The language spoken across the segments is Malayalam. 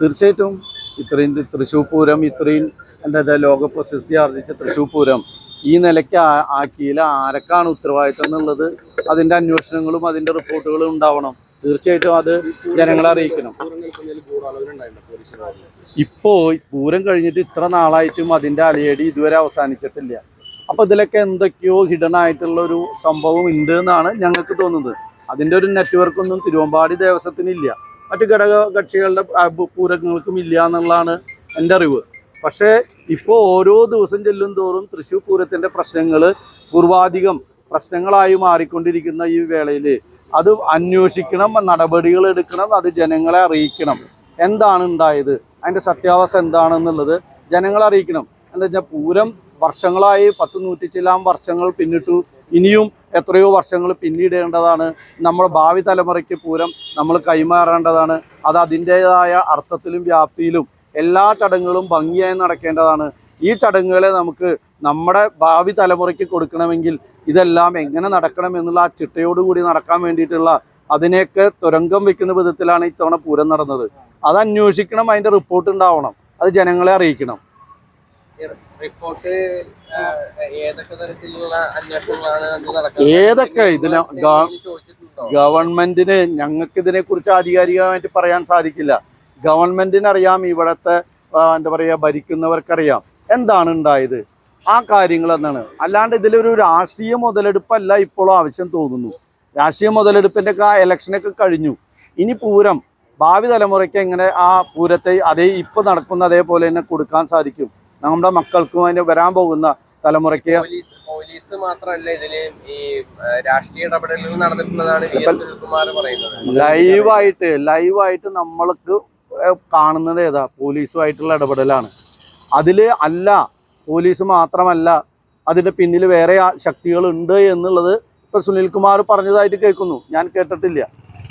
തീർച്ചയായിട്ടും ഇത്രയും തൃശ്ശൂർ പൂരം ഇത്രയും എന്താ ലോക പ്രശസ്തി ആർജിച്ച തൃശ്ശൂർ പൂരം ഈ നിലയ്ക്ക് ആക്കിയില്ല. ആരൊക്കെയാണ് ഉത്തരവാദിത്തം എന്നുള്ളത് അതിന്റെ അന്വേഷണങ്ങളും അതിന്റെ റിപ്പോർട്ടുകളും ഉണ്ടാവണം. തീർച്ചയായിട്ടും അത് ജനങ്ങളെ അറിയിക്കണം. ഇപ്പോ പൂരം കഴിഞ്ഞിട്ട് ഇത്ര നാളായിട്ടും അതിന്റെ അലയടി ഇതുവരെ അവസാനിച്ചിട്ടില്ല. അപ്പൊ ഇതിലൊക്കെ എന്തൊക്കെയോ ഹിഡൻ ആയിട്ടുള്ള ഒരു സംഭവം ഉണ്ട് എന്നാണ് ഞങ്ങൾക്ക് തോന്നുന്നത്. അതിന്റെ ഒരു നെറ്റ്വർക്ക് ഒന്നും തിരുവമ്പാടി ദേവസ്വത്തിനില്ല. മറ്റു ഘടക കക്ഷികളുടെ പൂരകങ്ങൾക്കും ഇല്ല എന്നുള്ളതാണ് എന്റെ അറിവ്. പക്ഷേ ഇപ്പോൾ ഓരോ ദിവസം ചെല്ലും തോറും തൃശ്ശൂർ പൂരത്തിന്റെ പ്രശ്നങ്ങൾ പൂർവാധികം പ്രശ്നങ്ങളായി മാറിക്കൊണ്ടിരിക്കുന്ന ഈ വേളയിൽ അത് അന്വേഷിക്കണം നടപടികൾ എടുക്കണം അത് ജനങ്ങളെ അറിയിക്കണം. എന്താണ് ഉണ്ടായത്? അതിന്റെ സത്യാവസ്ഥ എന്താണെന്നുള്ളത് ജനങ്ങളെ അറിയിക്കണം. എന്താ വെച്ചാൽ പൂരം വർഷങ്ങളായി പത്ത് നൂറ്റി വർഷങ്ങൾ പിന്നിട്ടു. ഇനിയും എത്രയോ വർഷങ്ങൾ പിന്നിടേണ്ടതാണ്. നമ്മൾ ഭാവി തലമുറയ്ക്ക് പൂരം നമ്മൾ കൈമാറേണ്ടതാണ്. അത് അതിന്റേതായ അർത്ഥത്തിലും വ്യാപ്തിയിലും എല്ലാ ചടങ്ങുകളും ഭംഗിയായി നടക്കേണ്ടതാണ്. ഈ ചടങ്ങുകളെ നമുക്ക് നമ്മുടെ ഭാവി തലമുറയ്ക്ക് കൊടുക്കണമെങ്കിൽ ഇതെല്ലാം എങ്ങനെ നടക്കണം എന്നുള്ള ആ ചിട്ടയോടുകൂടി നടക്കാൻ വേണ്ടിയിട്ടുള്ള അതിനെയൊക്കെ തുരങ്കം വെക്കുന്ന വിധത്തിലാണ് ഇത്തവണ പൂരം നടന്നത്. അത് അന്വേഷിക്കണം അതിന്റെ റിപ്പോർട്ട് ഉണ്ടാവണം. അത് ജനങ്ങളെ അറിയിക്കണം. റിപ്പോർട്ട് ഏതൊക്കെ തരത്തിലുള്ള അന്വേഷണങ്ങളാണ് അത് നടക്കുന്നത്? ഏതൊക്കെ ഇതിന് ഗവ- ഗവൺമെന്റിന് ഞങ്ങൾക്ക് ഇതിനെ കുറിച്ച് ആധികാരികമായിട്ട് പറയാൻ സാധിക്കില്ല. ഗവൺമെന്റിന് അറിയാം ഇവിടത്തെ എന്താ പറയുക ഭരിക്കുന്നവർക്കറിയാം. എന്താണ് ഉണ്ടായത്? ആ കാര്യങ്ങൾ എന്നാണ് അല്ലാണ്ട് ഇതിലൊരു രാഷ്ട്രീയ മുതലെടുപ്പല്ല ഇപ്പോഴും ആവശ്യം തോന്നുന്നു. രാഷ്ട്രീയ മുതലെടുപ്പിന്റെ ഒക്കെ ഇലക്ഷനൊക്കെ കഴിഞ്ഞു. ഇനി പൂരം ഭാവി തലമുറയ്ക്ക് എങ്ങനെ ആ പൂരത്തെ അതേ ഇപ്പൊ നടക്കുന്ന അതേപോലെ തന്നെ കൊടുക്കാൻ സാധിക്കും? നമ്മുടെ മക്കൾക്കും അതിന് വരാൻ പോകുന്ന തലമുറയ്ക്ക് പോലീസ് മാത്രമല്ല ഇതിൽ ഈ രാഷ്ട്രീയ ഇടപെടലുകൾ നടന്നിട്ടുള്ളതാണ് പറയുന്നത്. ലൈവായിട്ട് ലൈവായിട്ട് നമ്മൾക്ക് കാണുന്നത് ഏതാ? പോലീസുമായിട്ടുള്ള ഇടപെടലാണ്. അതിൽ അല്ല പോലീസ് മാത്രമല്ല അതിന്റെ പിന്നിൽ വേറെ ശക്തികളുണ്ട് ശക്തികൾ ഉണ്ട് എന്നുള്ളത് ഇപ്പൊ സുനിൽകുമാർ പറഞ്ഞതായിട്ട് കേൾക്കുന്നു. ഞാൻ കേട്ടിട്ടില്ല.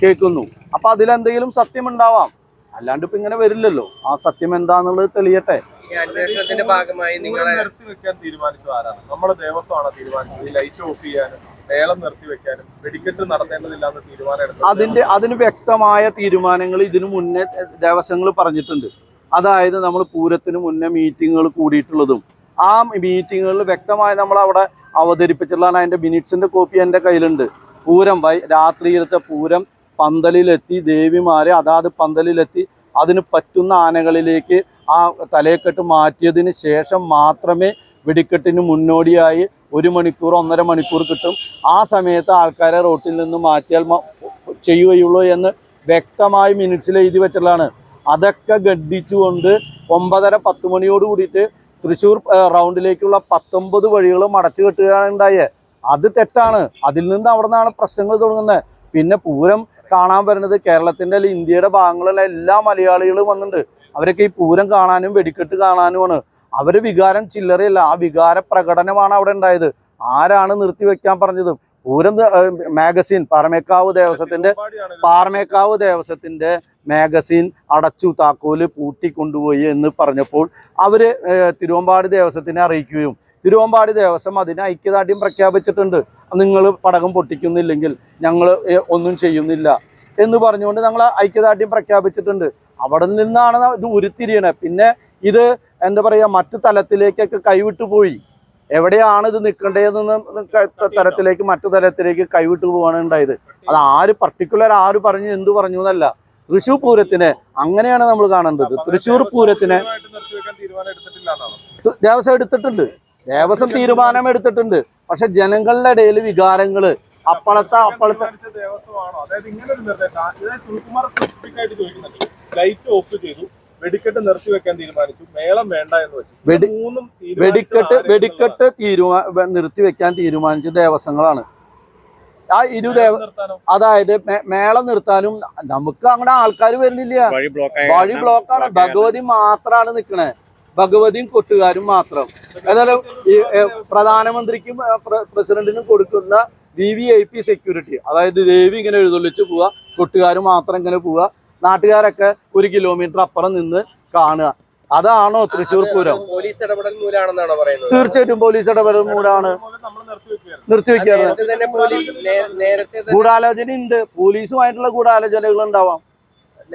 കേൾക്കുന്നു. അപ്പൊ അതിലെന്തെങ്കിലും സത്യം ഉണ്ടാവാം അല്ലാണ്ട് ഇപ്പൊ ഇങ്ങനെ വരില്ലല്ലോ. ആ സത്യം എന്താന്നുള്ളത് തെളിയട്ടെ. ഈ അന്വേഷണത്തിന്റെ ഭാഗമായി നിങ്ങളെ നിർത്തി വെക്കാൻ തീരുമാനിച്ചത് ആരാണ്? നമ്മുടെ ദേവസ്വമാണ് തീരുമാനിച്ചത്. ഈ ലൈറ്റ് ഓഫ് ചെയ്യാനും മേളം വെടിക്കെട്ട് തീരുമാനം അതിന്റെ അതിന് വ്യക്തമായ തീരുമാനങ്ങൾ ഇതിനു മുന്നേ ദേവസ്വങ്ങൾ പറഞ്ഞിട്ടുണ്ട്. അതായത് നമ്മൾ പൂരത്തിന് മുന്നേ മീറ്റിങ്ങുകൾ കൂടിയിട്ടുള്ളതും ആ മീറ്റിങ്ങുകളിൽ വ്യക്തമായി നമ്മൾ അവിടെ അവതരിപ്പിച്ചിട്ടുള്ളതാണ് അതിന്റെ മിനിറ്റ്സിന്റെ കോപ്പി എന്റെ കയ്യിലുണ്ട്. പൂരം വൈ രാത്രിയിലത്തെ പൂരം പന്തലിലെത്തി ദേവിമാരെ അതാത് പന്തലിലെത്തി അതിന് പറ്റുന്ന ആനകളിലേക്ക് ആ തലയെക്കെട്ട് മാറ്റിയതിന് ശേഷം മാത്രമേ വെടിക്കെട്ടിന് മുന്നോടിയായി ഒരു മണിക്കൂർ ഒന്നര മണിക്കൂർ കിട്ടും. ആ സമയത്ത് ആൾക്കാരെ റോട്ടിൽ നിന്ന് മാറ്റിയാൽ ചെയ്യുകയുള്ളൂ എന്ന് വ്യക്തമായി മിനിറ്റ്സിൽ എഴുതി വെച്ചിട്ടുള്ളതാണ്. അതൊക്കെ ഗഡിച്ചുകൊണ്ട് ഒമ്പതര പത്ത് മണിയോട് കൂടിയിട്ട് തൃശ്ശൂർ റൗണ്ടിലേക്കുള്ള പത്തൊമ്പത് വഴികളും അടച്ചു കെട്ടുകയാണ് ഉണ്ടായേ. അത് തെറ്റാണ്. അതിൽ നിന്ന് അവിടെ നിന്നാണ് പ്രശ്നങ്ങൾ തുടങ്ങുന്നത്. പിന്നെ പൂരം കാണാൻ വരുന്നത് കേരളത്തിന്റെ അല്ല ഇന്ത്യയുടെ ഭാഗങ്ങളിലെ എല്ലാ മലയാളികളും വന്നിട്ടുണ്ട്. അവരൊക്കെ ഈ പൂരം കാണാനും വെടിക്കെട്ട് കാണാനുമാണ്. അവർ വികാരം ചില്ലറയല്ല. ആ വികാര പ്രകടനമാണ് അവിടെ ഉണ്ടായത്. ആരാണ് നിർത്തി വെക്കാൻ പറഞ്ഞത്? പൂരം മാഗസിൻ പാറമേക്കാവ് ദേവസ്വത്തിന്റെ. പാറമേക്കാവ് ദേവസ്വത്തിന്റെ മാഗസിൻ അടച്ചു താക്കോൽ പൂട്ടിക്കൊണ്ടുപോയി എന്ന് പറഞ്ഞപ്പോൾ അവർ തിരുവമ്പാടി ദേവസ്വത്തിനെ അറിയിക്കുകയും തിരുവമ്പാടി ദേവസ്വം അതിനെ ഐക്യദാർഢ്യം പ്രഖ്യാപിച്ചിട്ടുണ്ട്. നിങ്ങൾ പടകം പൊട്ടിക്കുന്നില്ലെങ്കിൽ ഞങ്ങൾ ഒന്നും ചെയ്യുന്നില്ല. എന്ന് പറഞ്ഞുകൊണ്ട് ഞങ്ങൾ ഐക്യദാർഢ്യം പ്രഖ്യാപിച്ചിട്ടുണ്ട്. അവിടെ നിന്നാണ് ഇത് ഉരുത്തിരിയണേ. പിന്നെ ഇത് എന്താ പറയുക മറ്റു തലത്തിലേക്കൊക്കെ കൈവിട്ടു പോയി. എവിടെയാണ് ഇത് നിൽക്കേണ്ടതെന്ന് തലത്തിലേക്ക് മറ്റു തലത്തിലേക്ക് കൈവിട്ടു പോവാണ് ഉണ്ടായത്. അത് ആര് പർട്ടിക്കുലർ ആര് പറഞ്ഞു എന്തു പറഞ്ഞു എന്നല്ല. തൃശ്ശൂർ പൂരത്തിന് അങ്ങനെയാണ് നമ്മൾ കാണേണ്ടത്. തൃശ്ശൂർ പൂരത്തിന് ദേവസ്വം എടുത്തിട്ടുണ്ട്. ദേവസ്വം തീരുമാനം എടുത്തിട്ടുണ്ട്. പക്ഷെ ജനങ്ങളുടെ ഇടയിൽ വികാരങ്ങൾ അപ്പളത്തെ അപ്പളത്തെ ദേവസ്വമാണോ? അതായത് ഇങ്ങനെ ഒരു നിർദ്ദേശം അതായത് സുനിൽകുമാർ സ്പെസിഫിക് ആയിട്ട് ചോദിക്കുന്നുണ്ട് ലൈറ്റ് ഓഫ് ചെയ്തു. വെടിക്കെട്ട് നിർത്തി വെക്കാൻ തീരുമാനിച്ചു. മേളം വേണ്ട എന്ന് വെച്ചു. മൂന്നും വെടിക്കെട്ട് വെടിക്കെട്ട് തീരുമാ നിർത്തി വെക്കാൻ തീരുമാനിച്ച ദേവസ്വങ്ങളാണ്. ആ ഇരു ദേവ അതായത് മേളം നിർത്താനും നമുക്ക് അങ്ങനെ ആൾക്കാർ വരുന്നില്ല വഴി ബ്ലോക്ക് വഴി ബ്ലോക്കാണ് ഭഗവതി മാത്രാണ് നിക്കണേ. ഭഗവതിയും കൊട്ടുകാരും മാത്രം. എന്നാലും ഈ പ്രധാനമന്ത്രിക്കും പ്രസിഡന്റിനും കൊടുക്കുന്ന V V I P security. അതായത് ദേവി ഇങ്ങനെ എഴുന്നള്ളിച്ച് പോവുക കൊട്ടുകാർ മാത്രം ഇങ്ങനെ പോവുക നാട്ടുകാരൊക്കെ ഒരു കിലോമീറ്റർ അപ്പുറം നിന്ന് കാണുക. അതാണോ തൃശ്ശൂർ പൂരം? പോലീസ് ഇടപെടൽ മൂലാണെന്നാണ് പറയുന്നത്? തീർച്ചയായിട്ടും പോലീസ് ഇടപെടൽ മൂലാണ്. നിർത്തിവെക്കാറ് ഗൂഢാലോചന ഉണ്ട് പോലീസുമായിട്ടുള്ള ഗൂഢാലോചനകൾ ഉണ്ടാവാം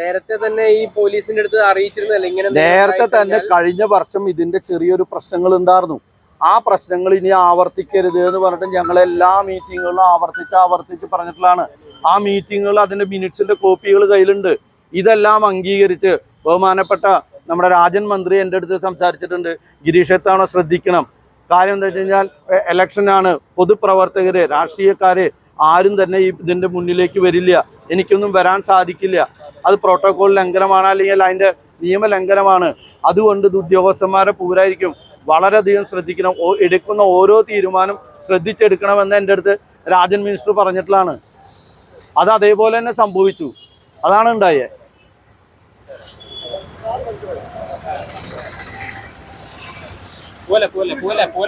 നേരത്തെ തന്നെ ഈ പോലീസിന്റെ അടുത്ത് അറിയിച്ചിരുന്നല്ലേ ഇങ്ങനെ നേരത്തെ തന്നെ കഴിഞ്ഞ വർഷം ഇതിന്റെ ചെറിയൊരു പ്രശ്നങ്ങൾ ഉണ്ടായിരുന്നു ആ പ്രശ്നങ്ങൾ ഇനി ആവർത്തിക്കരുത് എന്ന് പറഞ്ഞിട്ട് ഞങ്ങൾ എല്ലാ മീറ്റിങ്ങുകളിലും ആവർത്തിച്ച് ആവർത്തിച്ച് പറഞ്ഞിട്ടുള്ളതാണ്. ആ മീറ്റിങ്ങുകൾ അതിന്റെ മിനിറ്റ്സിന്റെ കോപ്പികൾ കയ്യിലുണ്ട്. ഇതെല്ലാം അംഗീകരിച്ച് ബഹുമാനപ്പെട്ട നമ്മുടെ രാജൻ മന്ത്രി എന്റെ അടുത്ത് സംസാരിച്ചിട്ടുണ്ട്. ഗിരീഷത്താണോ ശ്രദ്ധിക്കണം. കാര്യം എന്താ വെച്ച് കഴിഞ്ഞാൽ ഇലക്ഷനാണ് പൊതുപ്രവർത്തകര് രാഷ്ട്രീയക്കാര് ആരും തന്നെ ഈ ഇതിന്റെ മുന്നിലേക്ക് വരില്ല. എനിക്കൊന്നും വരാൻ സാധിക്കില്ല. അത് പ്രോട്ടോകോൾ ലംഘനമാണ് അല്ലെങ്കിൽ അതിന്റെ നിയമലംഘനമാണ്. അതുകൊണ്ട് ഉദ്യോഗസ്ഥന്മാരെ പൂരായിരിക്കും. വളരെയധികം ശ്രദ്ധിക്കണം. എടുക്കുന്ന ഓരോ തീരുമാനം ശ്രദ്ധിച്ചെടുക്കണമെന്ന് എന്റെ അടുത്ത് രാജൻ മിനിസ്റ്റർ പറഞ്ഞിട്ടുള്ളതാണ്. അത് അതേപോലെ തന്നെ സംഭവിച്ചു. അതാണ് ഉണ്ടായേ. പോലെ പോലെ പോലെ.